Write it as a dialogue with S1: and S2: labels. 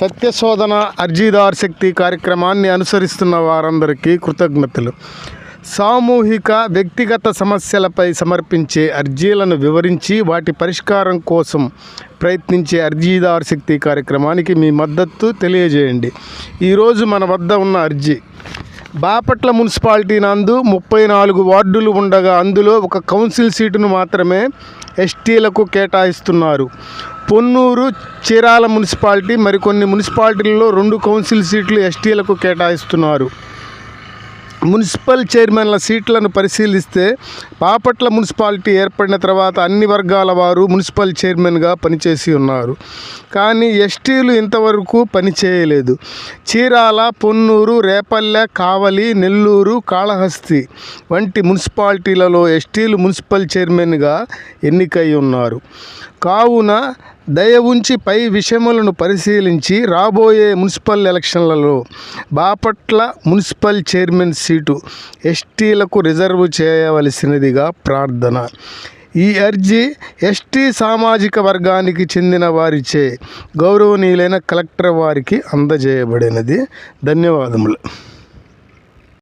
S1: సత్యశోధన అర్జీదార్ శక్తి కార్యక్రమాన్ని అనుసరిస్తున్న వారందరికీ కృతజ్ఞతలు. సామూహిక వ్యక్తిగత సమస్యలపై సమర్పించే అర్జీలను వివరించి వాటి పరిష్కారం కోసం ప్రయత్నించే అర్జీదార్ శక్తి కార్యక్రమానికి మీ మద్దతు తెలియజేయండి. ఈరోజు మన వద్ద ఉన్న అర్జీ. బాపట్ల మున్సిపాలిటీ నందు ముప్పై నాలుగు వార్డులు ఉండగా అందులో ఒక కౌన్సిల్ సీటును మాత్రమే ఎస్టీలకు కేటాయిస్తున్నారు. పొన్నూరు చీరాల మున్సిపాలిటీ మరికొన్ని మున్సిపాలిటీల్లో రెండు కౌన్సిల్ సీట్లు ఎస్టీలకు కేటాయిస్తున్నారు. మున్సిపల్ చైర్మన్ల సీట్లను పరిశీలిస్తే బాపట్ల మున్సిపాలిటీ ఏర్పడిన తర్వాత అన్ని వర్గాల వారు మున్సిపల్ చైర్మన్గా పనిచేసి ఉన్నారు. కానీ ఎస్టీలు ఇంతవరకు పనిచేయలేదు చీరాల పొన్నూరు రేపల్లె కావలి నెల్లూరు కాళహస్తి వంటి మున్సిపాలిటీలలో ఎస్టీలు మున్సిపల్ చైర్మన్గా ఎన్నికై ఉన్నారు. కావున దయ ఉంచి పై విషయములను పరిశీలించి రాబోయే మున్సిపల్ ఎలక్షన్లలో Bapatla municipal chairman seat seat. ఎస్టీలకు రిజర్వ్ చేయవలసినదిగా ప్రార్థన. ఈ అర్జీ ఎస్టీ సామాజిక వర్గానికి చెందిన వారిచే గౌరవనీయులైన కలెక్టర్ వారికి అందజేయబడినది. ధన్యవాదములు.